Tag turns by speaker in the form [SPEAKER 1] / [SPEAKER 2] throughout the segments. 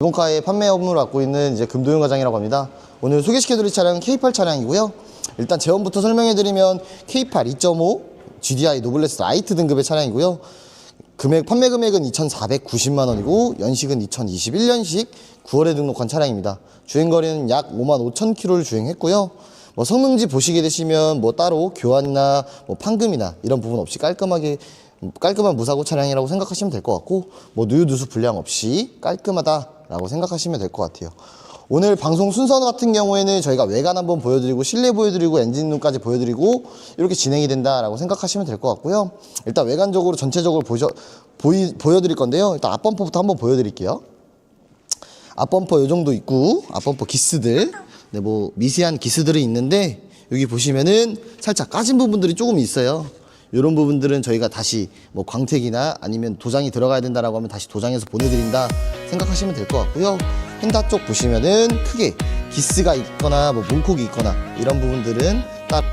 [SPEAKER 1] 이번카의 판매 업무를 맡고 있는 이제 금도윤 과장이라고 합니다. 오늘 소개시켜드릴 차량은 K8 차량이고요. 일단 제원부터 설명해드리면 K8 2.5 GDI 노블레스 라이트 등급의 차량이고요. 금액 판매 금액은 2,490만 원이고 연식은 2021년식 9월에 등록한 차량입니다. 주행 거리는 약 5만 5천 킬로를 주행했고요. 뭐 성능지 보시게 되시면 뭐 따로 교환이나 뭐 판금이나 이런 부분 없이 깔끔하게 깔끔한 무사고 차량이라고 생각하시면 될 것 같고 뭐 누유 누수 불량 없이 깔끔하다 라고 생각하시면 될 것 같아요. 오늘 방송 순서 같은 경우에는 저희가 외관 한번 보여드리고 실내 보여드리고 엔진룸까지 보여드리고 이렇게 진행이 된다라고 생각하시면 될 것 같고요. 일단 외관적으로 전체적으로 보셔, 보이, 보여드릴 건데요. 일단 앞범퍼부터 한번 보여드릴게요. 앞범퍼 요 정도 있고 앞범퍼 기스들 네, 뭐 미세한 기스들이 있는데 여기 보시면은 살짝 까진 부분들이 조금 있어요. 이런 부분들은 저희가 다시 뭐 광택이나 아니면 도장이 들어가야 된다라고 하면 다시 도장해서 보내드린다 생각하시면 될 것 같고요. 펜다 쪽 보시면은 크게 기스가 있거나 뭐 문콕이 있거나 이런 부분들은 딱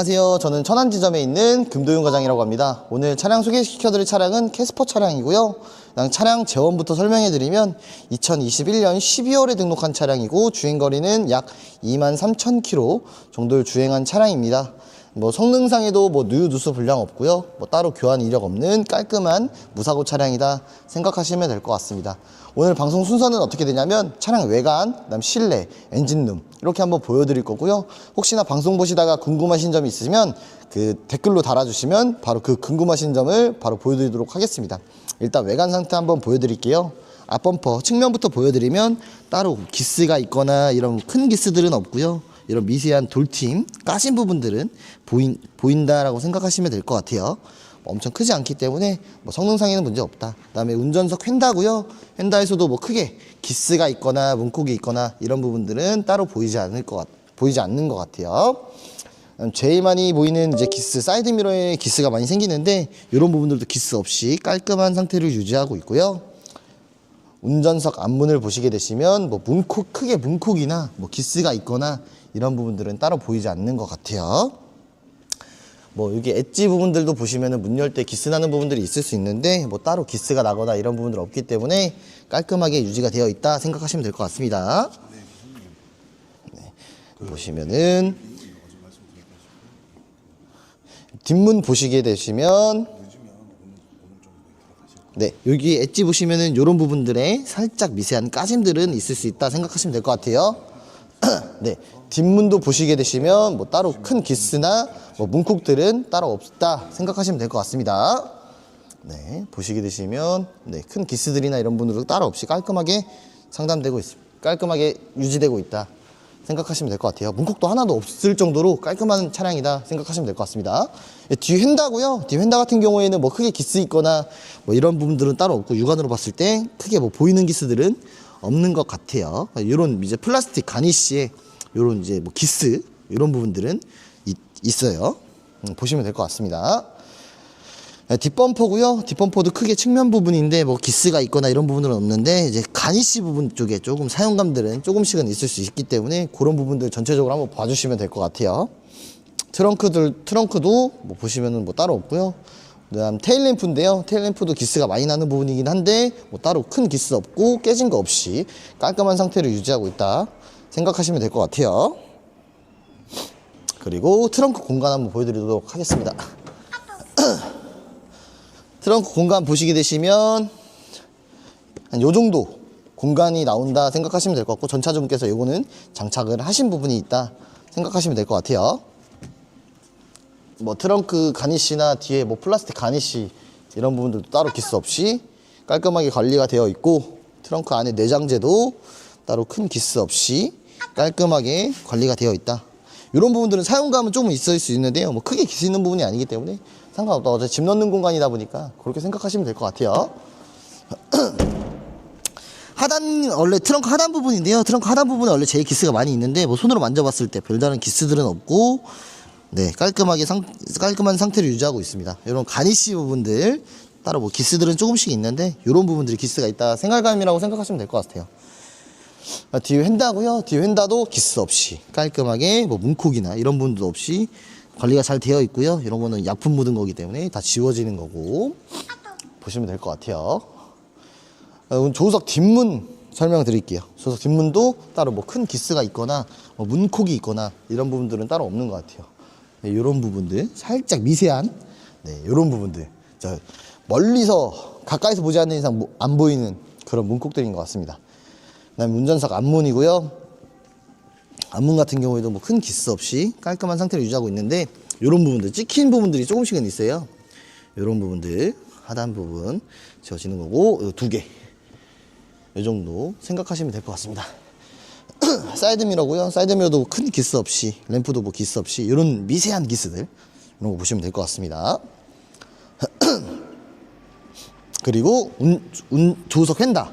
[SPEAKER 1] 안녕하세요. 저는 천안지점에 있는 금도윤 과장이라고 합니다. 오늘 차량 소개시켜드릴 차량은 캐스퍼 차량이고요. 차량 재원부터 설명해드리면 2021년 12월에 등록한 차량이고 주행거리는 약 2만 3천 킬로 정도를 주행한 차량입니다. 뭐 성능상에도 뭐 누유 누수 불량 없고요. 뭐 따로 교환 이력 없는 깔끔한 무사고 차량이다 생각하시면 될 것 같습니다. 오늘 방송 순서는 어떻게 되냐면 차량 외관, 그다음 실내, 엔진룸 이렇게 한번 보여드릴 거고요. 혹시나 방송 보시다가 궁금하신 점이 있으면 그 댓글로 달아주시면 바로 그 궁금하신 점을 바로 보여드리도록 하겠습니다. 일단 외관 상태 한번 보여드릴게요. 앞범퍼 측면부터 보여드리면 따로 기스가 있거나 이런 큰 기스들은 없고요. 이런 미세한 돌팀 까진 부분들은 보인, 보인다라고 생각하시면 될 것 같아요. 뭐 엄청 크지 않기 때문에 뭐 성능상에는 문제 없다. 그 다음에 운전석 휀다고요. 휀다에서도 뭐 크게 기스가 있거나 문콕이 있거나 이런 부분들은 따로 보이지 않을 것 같, 보이지 않는 것 같아요. 음, 제일 많이 보이는 이제 기스 사이드 미러에 기스가 많이 생기는데 이런 부분들도 기스 없이 깔끔한 상태를 유지하고 있고요. 운전석 앞문을 보시게 되시면 뭐 문콕 크게 문콕이나 뭐 기스가 있거나 이런 부분들은 따로 보이지 않는 것 같아요. 뭐 여기 엣지 부분들도 보시면은 문 열 때 기스 나는 부분들이 있을 수 있는데 뭐 따로 기스가 나거나 이런 부분들 없기 때문에 깔끔하게 유지가 되어 있다 생각하시면 될 것 같습니다. 네, 보시면은 뒷문 보시게 되시면 네, 여기 엣지 보시면은 이런 부분들에 살짝 미세한 까짐들은 있을 수 있다 생각하시면 될 것 같아요. 네, 뒷문도 보시게 되시면 뭐 따로 큰 기스나 뭐 문콕들은 따로 없다 생각하시면 될 것 같습니다. 네, 보시게 되시면 네, 큰 기스들이나 이런 분들도 따로 없이 깔끔하게 상담되고 있습니다. 깔끔하게 유지되고 있다 생각하시면 될 것 같아요. 문콕도 하나도 없을 정도로 깔끔한 차량이다 생각하시면 될 것 같습니다. 예, 뒤 휀다고요. 뒤 휀다 같은 경우에는 뭐 크게 기스 있거나 뭐 이런 부분들은 따로 없고 육안으로 봤을 때 크게 뭐 보이는 기스들은 없는 것 같아요. 이런 이제 플라스틱 가니쉬에 요런 이제 뭐 기스 이런 부분들은 있, 있어요. 음, 보시면 될 것 같습니다. 네, 뒷범퍼고요. 뒷범퍼도 크게 측면 부분인데 뭐 기스가 있거나 이런 부분들은 없는데 이제 가니시 부분 쪽에 조금 사용감들은 조금씩은 있을 수 있기 때문에 그런 부분들 전체적으로 한번 봐주시면 될 것 같아요. 트렁크들 트렁크도 뭐 보시면은 뭐 따로 없고요. 그다음 테일 램프인데요. 테일 램프도 기스가 많이 나는 부분이긴 한데 뭐 따로 큰 기스 없고 깨진 거 없이 깔끔한 상태를 유지하고 있다 생각하시면 될 것 같아요. 그리고 트렁크 공간 한번 보여드리도록 하겠습니다. 트렁크 공간 보시게 되시면 한 요 정도 공간이 나온다 생각하시면 될 것 같고 전차주분께서 요거는 장착을 하신 부분이 있다 생각하시면 될 것 같아요. 뭐 트렁크 가니쉬나 뒤에 뭐 플라스틱 가니쉬 이런 부분들도 따로 기스 없이 깔끔하게 관리가 되어 있고 트렁크 안에 내장재도 따로 큰 기스 없이 깔끔하게 관리가 되어 있다. 이런 부분들은 사용감은 조금 있을 수 있는데요. 뭐 크게 기스 있는 부분이 아니기 때문에 상관없다. 어차피 짐 넣는 공간이다 보니까 그렇게 생각하시면 될 것 같아요. 하단 원래 트렁크 하단 부분인데요. 트렁크 하단 부분에 원래 제일 기스가 많이 있는데 뭐 손으로 만져봤을 때 별다른 기스들은 없고 네 깔끔하게 상, 깔끔한 상태를 유지하고 있습니다. 이런 가니쉬 부분들 따로 뭐 기스들은 조금씩 있는데 이런 부분들이 기스가 있다 생활감이라고 생각하시면 될 것 같아요. 아, 뒤에 휀다고요. 뒤에 휀다도 기스 없이 깔끔하게 뭐 문콕이나 이런 부분도 없이 관리가 잘 되어 있고요. 이런 거는 약품 묻은 거기 때문에 다 지워지는 거고 보시면 될 것 같아요. 아, 조수석 뒷문 설명드릴게요. 조수석 뒷문도 따로 뭐 큰 기스가 있거나 뭐 문콕이 있거나 이런 부분들은 따로 없는 것 같아요. 네, 이런 부분들 살짝 미세한 네, 이런 부분들 자, 멀리서 가까이서 보지 않는 이상 뭐- 안 보이는 그런 문콕들인 것 같습니다. 그다음에 운전석 앞문이고요. 앞문 같은 경우에도 뭐 큰 기스 없이 깔끔한 상태를 유지하고 있는데 이런 부분들 찍힌 부분들이 조금씩은 있어요. 이런 부분들 하단 부분 지워지는 거고 요두 개. 이 정도 생각하시면 될 것 같습니다. 사이드 미러고요. 사이드 미러도 큰 기스 없이 램프도 뭐 기스 없이 이런 미세한 기스들 이런 거 보시면 될 것 같습니다. 그리고 운, 운, 조석 휀다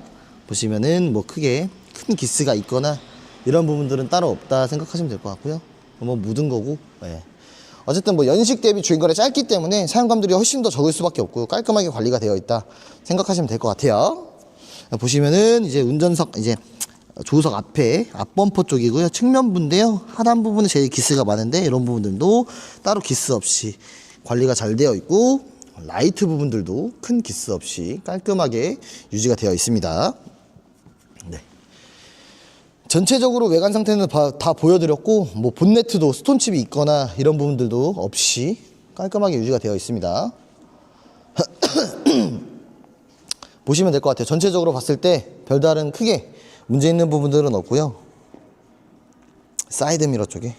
[SPEAKER 1] 보시면은 뭐 크게 큰 기스가 있거나 이런 부분들은 따로 없다 생각하시면 될 것 같고요. 뭐 묻은 거고. 예. 어쨌든 뭐 연식 대비 주행거리 짧기 때문에 사용감들이 훨씬 더 적을 수밖에 없고 깔끔하게 관리가 되어 있다 생각하시면 될 것 같아요. 보시면은 이제 운전석 이제 조수석 앞에 앞범퍼 쪽이고요. 측면부인데요. 하단 부분에 제일 기스가 많은데 이런 부분들도 따로 기스 없이 관리가 잘 되어 있고 라이트 부분들도 큰 기스 없이 깔끔하게 유지가 되어 있습니다. 네. 전체적으로 외관 상태는 바- 다 보여드렸고 뭐 본네트도 스톤칩이 있거나 이런 부분들도 없이 깔끔하게 유지가 되어 있습니다. 보시면 될 것 같아요. 전체적으로 봤을 때 별다른 크게 문제 있는 부분들은 없고요. 사이드 미러 쪽에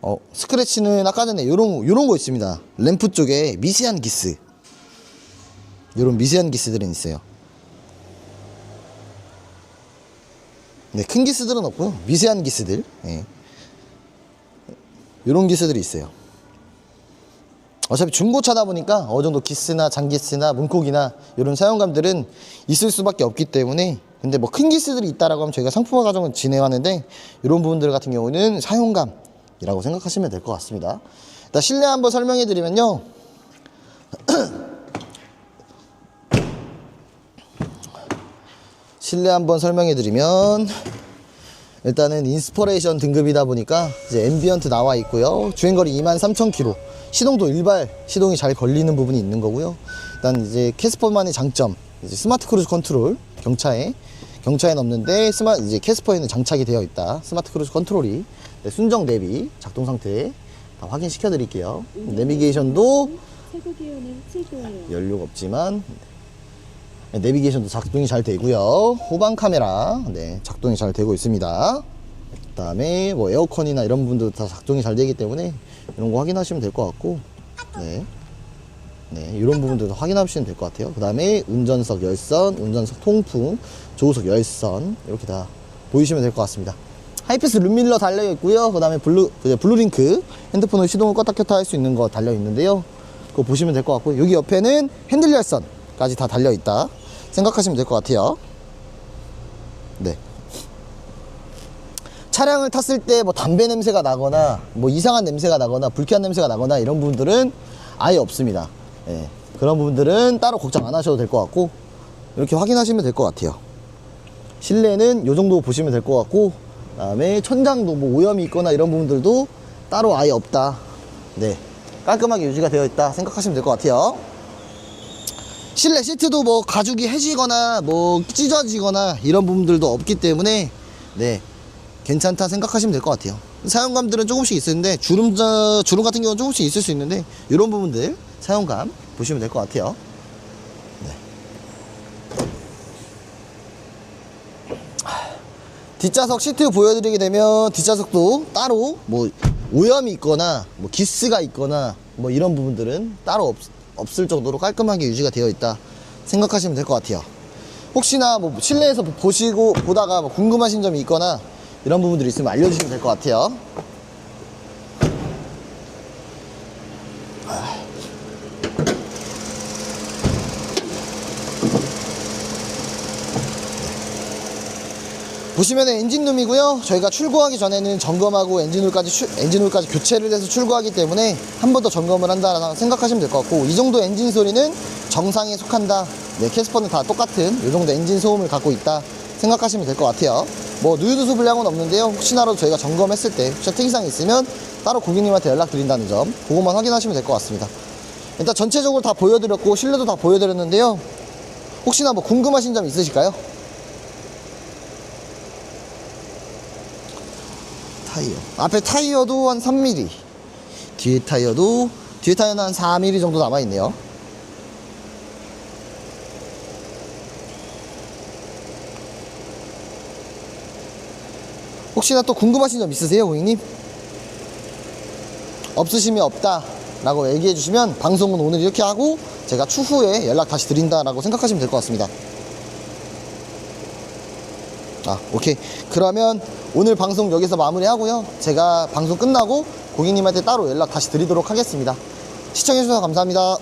[SPEAKER 1] 어, 스크래치는 아까 전에 요런 요런 거 있습니다. 램프 쪽에 미세한 기스. 요런 미세한 기스들은 있어요. 네, 큰 기스들은 없고요. 미세한 기스들. 예. 요런 기스들이 있어요. 어차피 중고차다 보니까 어느 정도 기스나 장기스나 문콕이나 이런 사용감들은 있을 수밖에 없기 때문에 근데 뭐 큰 기스들이 있다라고 하면 저희가 상품화 과정을 진행하는데 이런 부분들 같은 경우는 사용감이라고 생각하시면 될 것 같습니다. 일단 실내 한번 설명해 드리면요. 실내 한번 설명해 드리면 일단은 인스퍼레이션 등급이다 보니까 이제 앰비언트 나와 있고요. 주행거리 23,000km. 시동도 일발 시동이 잘 걸리는 부분이 있는 거고요. 일단 이제 캐스퍼만의 장점, 이제 스마트 크루즈 컨트롤 경차에 경차에는 없는데 스마 이제 캐스퍼에는 장착이 되어 있다. 스마트 크루즈 컨트롤이 네, 순정 내비 작동 상태 다 확인시켜 드릴게요. 내비게이션도
[SPEAKER 2] 최고 기온은 7도예요.
[SPEAKER 1] 연료가 없지만 네, 내비게이션도 작동이 잘 되고요. 후방 카메라 네, 작동이 잘 되고 있습니다. 그 다음에 뭐 에어컨이나 이런 부분도 다 작동이 잘 되기 때문에 이런 거 확인하시면 될 것 같고 네. 네, 이런 부분들도 확인하시면 될 것 같아요. 그 다음에 운전석 열선, 운전석 통풍, 조수석 열선 이렇게 다 보이시면 될 것 같습니다. 하이패스 룸밀러 달려 있고요. 그 다음에 블루 블루링크 핸드폰으로 시동을 껐다 켰다 할 수 있는 거 달려 있는데요. 그거 보시면 될 것 같고 여기 옆에는 핸들 열선까지 다 달려 있다 생각하시면 될 것 같아요. 네. 차량을 탔을 때 뭐 담배 냄새가 나거나 뭐 이상한 냄새가 나거나 불쾌한 냄새가 나거나 이런 부분들은 아예 없습니다. 예, 그런 부분들은 따로 걱정 안 하셔도 될 것 같고 이렇게 확인하시면 될 것 같아요. 실내는 이 정도 보시면 될 것 같고 그 다음에 천장도 뭐 오염이 있거나 이런 부분들도 따로 아예 없다. 네, 깔끔하게 유지가 되어 있다 생각하시면 될 것 같아요. 실내 시트도 뭐 가죽이 해지거나 뭐 찢어지거나 이런 부분들도 없기 때문에 네 괜찮다 생각하시면 될 것 같아요. 사용감들은 조금씩 있는데 주름 자- 주름 같은 경우는 조금씩 있을 수 있는데 이런 부분들 사용감 보시면 될 것 같아요. 뒷좌석 시트 보여드리게 되면 뒷좌석도 따로 뭐 오염이 있거나 뭐 기스가 있거나 뭐 이런 부분들은 따로 없, 없을 정도로 깔끔하게 유지가 되어 있다 생각하시면 될 것 같아요. 혹시나 뭐 실내에서 보시고 보다가 뭐 궁금하신 점이 있거나 이런 부분들이 있으면 알려주시면 될 것 같아요. 보시면 엔진룸이고요. 저희가 출고하기 전에는 점검하고 엔진룸까지 추- 엔진룸까지 교체를 해서 출고하기 때문에 한 번 더 점검을 한다라고 생각하시면 될 것 같고 이 정도 엔진 소리는 정상에 속한다. 네, 캐스퍼는 다 똑같은 이 정도 엔진 소음을 갖고 있다 생각하시면 될 것 같아요. 뭐 누유도수 불량은 없는데요. 혹시나라도 저희가 점검했을 때 혹시 특이사항이 있으면 따로 고객님한테 연락드린다는 점 그것만 확인하시면 될 것 같습니다. 일단 전체적으로 다 보여드렸고 실내도 다 보여드렸는데요. 혹시나 뭐 궁금하신 점 있으실까요? 타이어. 앞에 타이어도 한 3mm. 뒤에 타이어도, 뒤에 타이어는 한 4mm 정도 남아있네요. 혹시나 또 궁금하신 점 있으세요, 고객님? 없으시면 없다. 라고 얘기해 주시면 방송은 오늘 이렇게 하고 제가 추후에 연락 다시 드린다 라고 생각하시면 될 것 같습니다. 아, 오케이. 그러면 오늘 방송 여기서 마무리하고요. 제가 방송 끝나고 고객님한테 따로 연락 다시 드리도록 하겠습니다. 시청해주셔서 감사합니다.